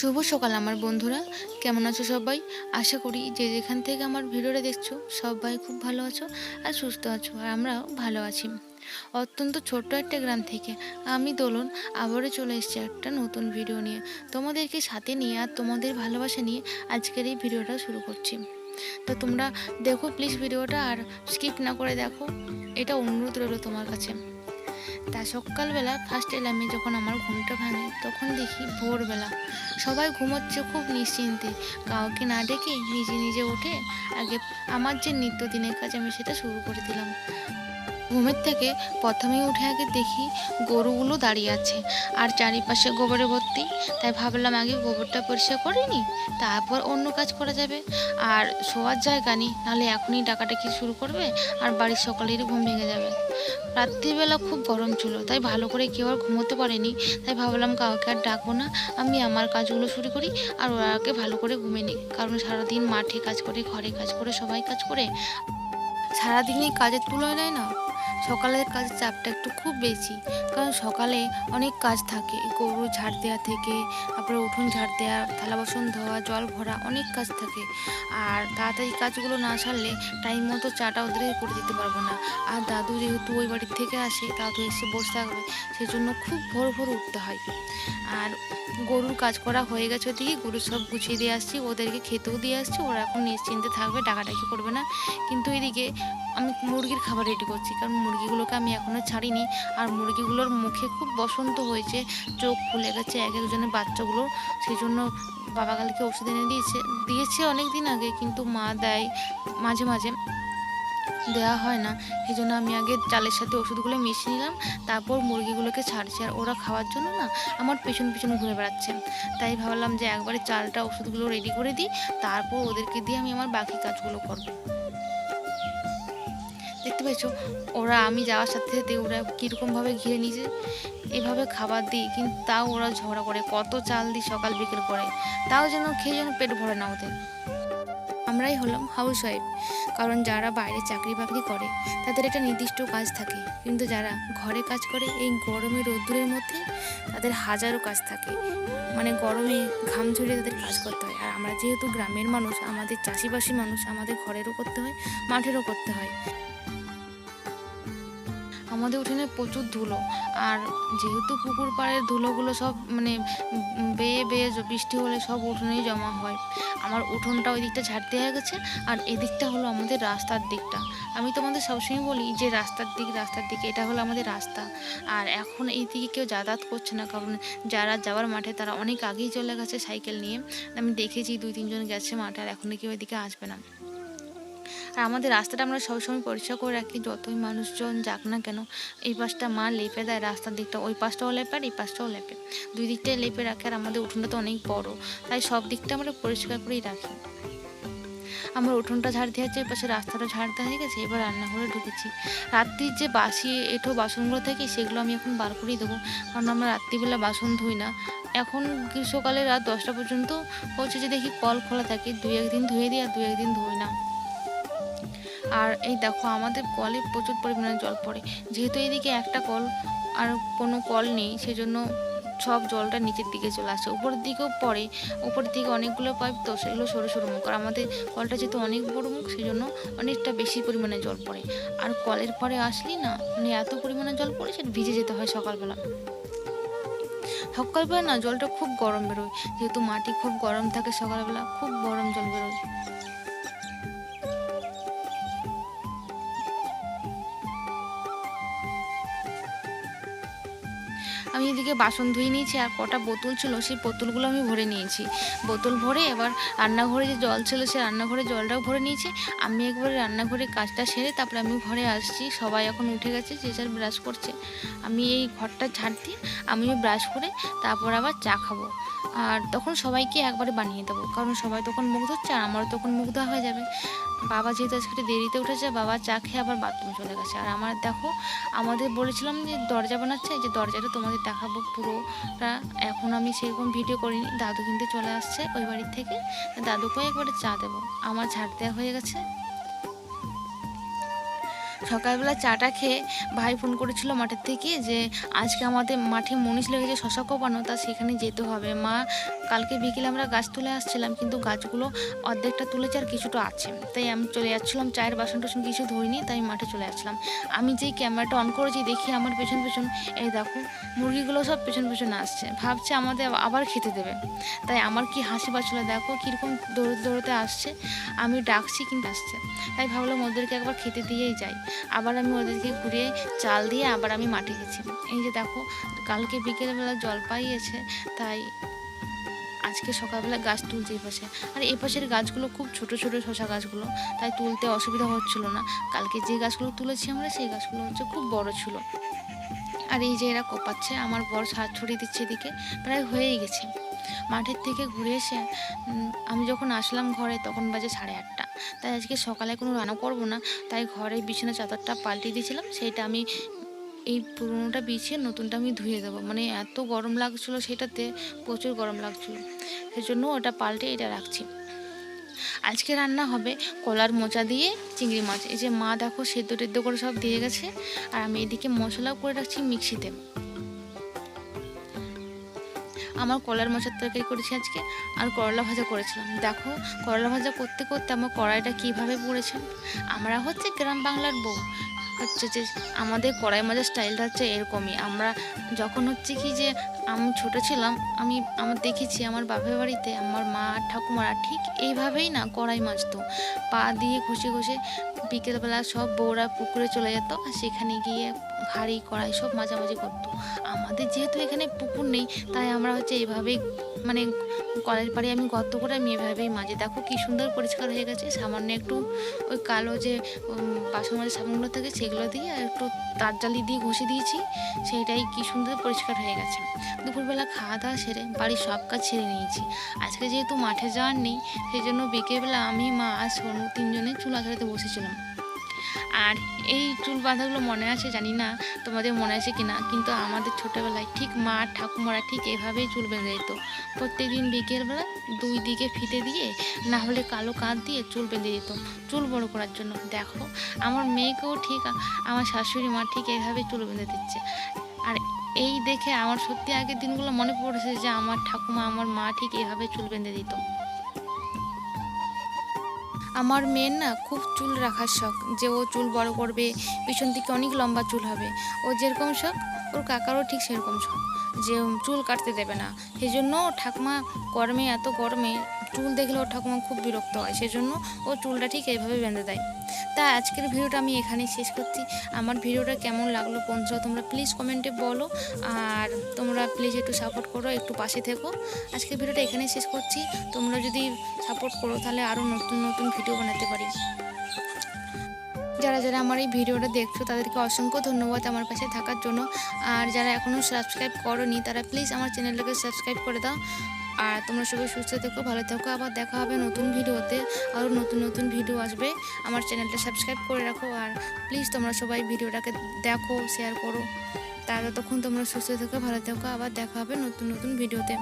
শুভ সকাল আমার বন্ধুরা। কেমন আছো সবাই? আশা করি যে যেখান থেকে আমার ভিডিওটা দেখছ, সবাই খুব ভালো আছো আর সুস্থ আছো আর আমরাও ভালো আছি। অত্যন্ত ছোট্ট একটা গ্রাম থেকে আমি দোলন আবারও চলে এসেছি একটা নতুন ভিডিও নিয়ে। তোমাদেরকে সাথে নিয়ে আর তোমাদের ভালোবাসা নিয়ে আজকের এই ভিডিওটা শুরু করছি। তো তোমরা দেখো প্লিজ ভিডিওটা আর স্কিপ না করে দেখো। এটা অনুরোধ রইল তোমার কাছে। তা সকালবেলা ফার্স্ট এলামে যখন আমার ঘুমটা ভাঙে, তখন দেখি ভোরবেলা সবাই ঘুমোচ্ছে খুব নিশ্চিন্তে। কাউকে না ডেকে নিজে নিজে উঠে আগে আমার যে নিত্যদিনের কাজ আমি সেটা শুরু করে দিলাম। ঘুমের থেকে প্রথমেই উঠে আগে দেখি গরুগুলো দাঁড়িয়ে আছে। আর চারিপাশে গোবরে ভর্তি, তাই ভাবলাম আগে গোবরটা পরিষ্কার করে নিই, তারপর অন্য কাজ করা যাবে। আর শোয়ার জায়গা নেই, নাহলে এখনই ডাকাটাকি শুরু করবে? আর বাড়ির সকালেরই ঘুম ভেঙে যাবে। রাত্রিবেলা খুব গরম ছিল, তাই ভালো করে কেউ আর ঘুমোতে পারেনি। তাই ভাবলাম কাউকে আর ডাকবো না, আমি আমার কাজগুলো শুরু করি, আর ওরাকে ভালো করে ঘুমিয়ে নিই কারণ সারাদিন মাঠে কাজ করে, ঘরে কাজ করে, সবাই কাজ করে। সারাদিনই কাজের তুলনায় না সকালের কাজের চাপটা একটু খুব বেশি। কারণ সকালে অনেক কাজ থাকে। গরু ঝাড় দেওয়া থেকে, তারপরে উঠোন ঝাড় দেওয়া, থালা বাসন ধোয়া, জল ভরা অনেক কাজ থাকে। আর তাড়াতাড়ি কাজগুলো না সারলে টাইম মতো চাটা ওদেরকে করে দিতে পারব না। আর দাদু যেহেতু ওই বাড়ির থেকে আসে, দাদু এসে বসে থাকবে সেই জন্য খুব ভোর ভোর উঠতে হয়। আর গরুর কাজ করা হয়ে গেছে ওদিকে, গরু সব গুছিয়ে দিয়ে আসছি, ওদেরকে খেতেও দিয়ে আসছি, ওরা এখন নিশ্চিন্তে থাকবে ডাকাডাকি করবে না। কিন্তু এদিকে আমি মুরগির খাবার রেডি করছি, কারণ মুরগিগুলোকে আমি এখনও ছাড়িনি। আর মুরগিগুলোর মুখে খুব বসন্ত হয়েছে, চোখ ফুলে গেছে, এক একজনের বাচ্চাগুলো সেই জন্য বাবা কালকে ওষুধ এনে দিয়েছে দিয়েছে অনেক দিন আগে, কিন্তু মা দেয় মাঝে মাঝে দেওয়া হয় না। সেই জন্য আমি আগে চালের সাথে ওষুধগুলো মিশিয়ে নিলাম, তারপর মুরগিগুলোকে ছাড়ছি। আর ওরা খাওয়ার জন্য না আমার পেছন পেছন ঘুরে বেড়াচ্ছে। তাই ভাবলাম যে একবারে চালটা ওষুধগুলো রেডি করে দিই, তারপর ওদেরকে দিয়ে আমি আমার বাকি কাজগুলো করব। দেখতে পেয়েছ? ওরা আমি যাওয়ার সাথে সাথে ওরা কীরকমভাবে ঘিরে নিয়েছে? এভাবে খাবার দিই, কিন্তু তাও ওরা ঝগড়া করে, কত চাল দিই সকাল বিকেল করে। তাও যেন খেয়ে যেন পেট ভরে না ওদের। আমরাই হলাম হাউস ওয়াইফ কারণ যারা বাইরে চাকরি বাকরি করে, তাদের একটা নির্দিষ্ট কাজ থাকে। কিন্তু যারা ঘরে কাজ করে, এই গরমে রোদ্দুরের মধ্যে, তাদের হাজারো কাজ থাকে। মানে গরমে ঘাম ঝরিয়ে তাদের কাজ করতে হয়। আর আমরা যেহেতু গ্রামের মানুষ, আমাদের চাষিবাসী মানুষ, আমাদের ঘরেরও করতে হয়, মাঠেরও করতে হয়। আমাদের উঠোনে প্রচুর ধুলো। আর যেহেতু পুকুর পাড়ের ধুলোগুলো সব মানে বেয়ে বেয়ে বৃষ্টি হলে সব উঠোনেই জমা হয়। আমার উঠোনটা ওই দিকটা ঝাড়তে হয়ে গেছে, আর এদিকটা হলো আমাদের রাস্তার দিকটা। আমি তোমাদের সবসময় বলি যে রাস্তার দিক রাস্তার দিক, এটা হলো আমাদের রাস্তা। আর এখন এই দিকে কেউ যাতায়াত করছে না, কারণ যারা যাওয়ার মাঠে তারা অনেক আগেই চলে গেছে সাইকেল নিয়ে। আমি দেখেছি দুই তিনজন গেছে মাঠে, আর এখন কেউ এদিকে আসবে না। আর আমাদের রাস্তাটা আমরা সবসময় পরিষ্কার করে রাখি। যতই মানুষজন যাক না কেন, এই পাশটা মা লেপে দেয় রাস্তার দিকটা, ওই পাশটাও লেপে আর এই পাশটাও লেপে। দুই দিকটাই লেপে রাখে আর আমাদের উঠোনটা তো অনেক বড়, তাই সব দিকটা আমরা পরিষ্কার করেই রাখি। আমার উঠোনটা ঝাড় দিয়ে হচ্ছে পাশে রাস্তাটা ঝাড় দেওয়া হয়ে গেছে, এবার রান্নাঘরে ঢুকেছি। রাত্রির যে বাসি, এঁঠো বাসনগুলো থাকে, সেগুলো আমি এখন বার করেই দেবো, কারণ আমরা রাত্রিবেলা বাসন ধুই না। এখন গ্রীষ্মকালে রাত দশটা পর্যন্ত যে দেখি কল খোলা থাকে, দুই একদিন ধুয়ে দিই আর দুই একদিন ধুই না। আর এই দেখো, আমাদের কলে প্রচুর পরিমাণে জল পড়ে। যেহেতু এইদিকে একটা কল আর কোনো কল নেই, সেজন্য সব জলটা নিচের দিকে চলে আসে। উপরের দিকেও পড়ে উপরের দিকে অনেকগুলো পাইপ, তো সেগুলো সরু সরু মুখ। আর আমাদের কলটা যেহেতু অনেক বড় মুখ সেই জন্য অনেকটা বেশি পরিমাণে জল পড়ে। আর কলের পরে আসলি না মানে এত পরিমাণে জল পড়ে সেটা ভিজে যেতে হয় সকালবেলা। সকালবেলা না, জলটা খুব গরম বেরোয়। যেহেতু মাটি খুব গরম থাকে, সকালবেলা খুব গরম জল বেরোয়। এদিকে বাসন ধুয়ে নিয়েছি আর কটা বোতল ছিল সেই বোতলগুলো আমি ভরে নিয়েছি। বোতল ভরে এবার রান্নাঘরে যে জল ছিল সে রান্নাঘরে জলটাও ভরে নিয়েছি। আমি একবারে রান্নাঘরে কাজটা সেরে তারপরে আমি ঘরে আসছি। সবাই এখন উঠে গেছে, যে যার ব্রাশ করছে। আমি এই ঘরটা ঝাড় দিয়ে আমিও ব্রাশ করে তারপর আবার চা খাব। আর তখন সবাইকে একবারে বানিয়ে দেবো। কারণ সবাই তখন মুখ ধুচ্ছে আর আমারও তখন মুখ ধোয়া হয়ে যাবে। বাবা যেহেতু আজকে দেরিতে উঠেছে, বাবা চা খেয়ে আবার বাথরুম চলে গেছে। আর আমার দেখো, আমাদের বলেছিলাম যে দরজা বানাচ্ছে, যে দরজাটা তোমাদের দেখাবো পুরোটা এখন আমি সেরকম ভিডিও করিনি। দাদু কিন্তু চলে আসছে ওই বাড়ির থেকে। দাদুকে একবারে চা দেবো। আমার ঝাড় দেওয়া হয়ে গেছে। সকালবেলা চাটা খেয়ে ভাই ফোন করেছিল মাঠের থেকে যে, আজকে আমাদের মাঠে মনীষ লেগেছে শশা কোপানো, তা সেখানে যেতে হবে। মা কালকে বিকেলে আমরা গাছ তুলে আসছিলাম, কিন্তু গাছগুলো অর্ধেকটা তুলেছে আর কিছুটা আছে। তাই আমি চলে যাচ্ছিলাম, চায়ের বাসন টাসন কিছু ধরিনি তাই মাঠে চলে যাচ্ছিলাম আমি যেই ক্যামেরাটা অন করেছি, দেখি আমার পেছন পেছন, এই দেখো, মুরগিগুলো সব পেছন পেছন আসছে। ভাবছে আমাদের আবার খেতে দেবে। তাই আমার কি হাসি পাচ্ছিলো, দেখো কীরকম দৌড়তে দৌড়তে আসছে। আমি ডাকছি, কিন্তু আসছে। তাই ভাবলাম ওদেরকে একবার খেতে দিয়েই যাই। আবার আমি ওদেরকে ঘুরিয়ে চাল দিয়ে আবার আমি মাঠে গেছি। এই যে দেখো, কালকে বিকেলবেলা জল পাইয়েছে, তাই আজকে সকালবেলা গাছ তুলছে এই পাশে। আর এই পাশের গাছগুলো খুব ছোট ছোট শশা গাছগুলো, তাই তুলতে অসুবিধা হচ্ছিল না। কালকে যে গাছগুলো তুলেছি আমরা, সেই গাছগুলো হচ্ছে খুব বড় ছিল। আর এই যে এরা কোপাচ্ছে, আমার বড় সার ছড়িয়ে দিচ্ছে এদিকে, প্রায় হয়েই গেছে। মাঠের থেকে ঘুরে এসে আমি যখন আসলাম ঘরে, তখন বাজে সাড়ে আটটা। তাই আজকে সকালে কোনো রান্না করব না, তাই ঘরে বিছানা চাদরটা পাল্টে দিয়েছিলাম, সেইটা আমি এই পুরোনোটা বিছিয়ে নতুনটা আমি ধুয়ে দেবো। মানে এত গরম লাগছিল সেটাতে, প্রচুর গরম লাগছিল। সেজন্য ওটা পাল্টে এটা রাখছি। আজকে রান্না হবে কলার মোচা দিয়ে চিংড়ি মাছ। এই যে মা দেখো সেদ্ধ টেদ্ধ করে সব দিয়ে গেছে। আর আমি এদিকে মশলাও করে রাখছি মিক্সিতে। আমার কলার মশার তরকারি করেছি আজকে। আর করলা ভাজা করেছিলাম। দেখো, করলা ভাজা করতে করতে আমার কড়াইটা কীভাবে পড়েছে? আমরা হচ্ছে গ্রাম বাংলার বউ। হচ্ছে যে আমাদের কড়াই মাজার স্টাইলটা হচ্ছে এরকমই। আমরা যখন হচ্ছে কি যে আমি ছোট ছিলাম, আমি, আমার দেখেছি আমার বাপের বাড়িতে আমার মা আর ঠাকুমারা ঠিক এইভাবেই না কড়াই মাজতো। পা দিয়ে ঘষে ঘষে বিকেলবেলা সব বউরা পুকুরে চলে যেত আর সেখানে গিয়ে হাঁড়ি, কড়াই সব মাঝামাঝি করতো। আমাদের যেহেতু এখানে পুকুর নেই, তাই আমরা হচ্ছে এইভাবেই মানে কলের পাড়ে আমি গর্ত করে আমি এভাবেই মাঝে দেখো কি সুন্দর পরিষ্কার হয়ে গেছে। সামান্য একটু ওই কালো যে বাসন মাঝে সাবানগুলো থাকে সেগুলো দিয়ে আর একটু তার জালি দিয়ে ঘষে দিয়েছি। সেইটাই কি সুন্দর পরিষ্কার হয়ে গেছে। দুপুরবেলা খাওয়া দাওয়া সেরে বাড়ির সব কাজ ছেড়ে নিয়েছি। আজকে যেহেতু মাঠে যাওয়ার নেই, সেই জন্য বিকেলবেলা আমি, মা আর সোনু তিনজনে চুলা আঁচড়াতে বসেছিলাম। আর এই চুল বাঁধাগুলো মনে আছে জানি না তোমাদের মনে আছে কি না কিন্তু আমাদের ছোটোবেলায় ঠিক মা ঠাকুমারা ঠিক এভাবেই চুল বেঁধে দিত। প্রত্যেকদিন বিকেলবেলা দুই দিকে ফিতে দিয়ে, না হলে কালো কাঁধ দিয়ে চুল বেঁধে দিত। চুল বড় করার জন্য। দেখো, আমার মেয়েকেও ঠিক আমার শাশুড়ি মা ঠিক এইভাবে চুল বেঁধে দিচ্ছে। আর এই দেখে আমার সত্যি আগের দিনগুলো মনে পড়েছে যে আমার ঠাকুমা, আমার মা ঠিক এভাবে চুল বেঁধে দিত। আমার মেয়ের না খুব চুল রাখার শখ, যে ও চুল বড় করবে, পিছন দিকে অনেক লম্বা চুল হবে। ও যেরকম শখ ওর কাকারও ঠিক সেরকম যে চুল কাটতে দেবে না। সেই জন্য ঠাকুমা গরমে এত গরমে চুল দেখলে ওর ঠাকুমা খুব বিরক্ত হয়। সেজন্য ও চুলটা ঠিক এইভাবে বেঁধে দেয়। তা আজকের ভিডিওটা আমি এখানেই শেষ করছি। আমার ভিডিওটা কেমন লাগল বন্ধুরা, তোমরা প্লিজ কমেন্টে বলো। আর তোমরা প্লিজ একটু সাপোর্ট করো, একটু পাশে থেকো। আজকের ভিডিওটা এখানেই শেষ করছি। তোমরা যদি সাপোর্ট করো, তাহলে আরও নতুন নতুন ভিডিও বানাতে পারি। যারা যারা আমার এই ভিডিওটা দেখছ, তাদেরকে অসংখ্য ধন্যবাদ আমার পাশে থাকার জন্য। আর যারা এখনও সাবস্ক্রাইব করনি, তারা প্লিজ আমার চ্যানেলটাকে সাবস্ক্রাইব করে দাও। আর তোমরা সবাই সুস্থ থেকো, ভালো থেকো। আবার দেখা হবে নতুন ভিডিওতে, আরও নতুন নতুন ভিডিও আসবে। আমার চ্যানেলটা সাবস্ক্রাইব করে রাখো। আর প্লিজ তোমরা সবাই ভিডিওটাকে দেখো শেয়ার করো। তা ততক্ষণ তোমরা সুস্থ থেকো, ভালো থেকো। আবার দেখা হবে নতুন নতুন ভিডিওতে।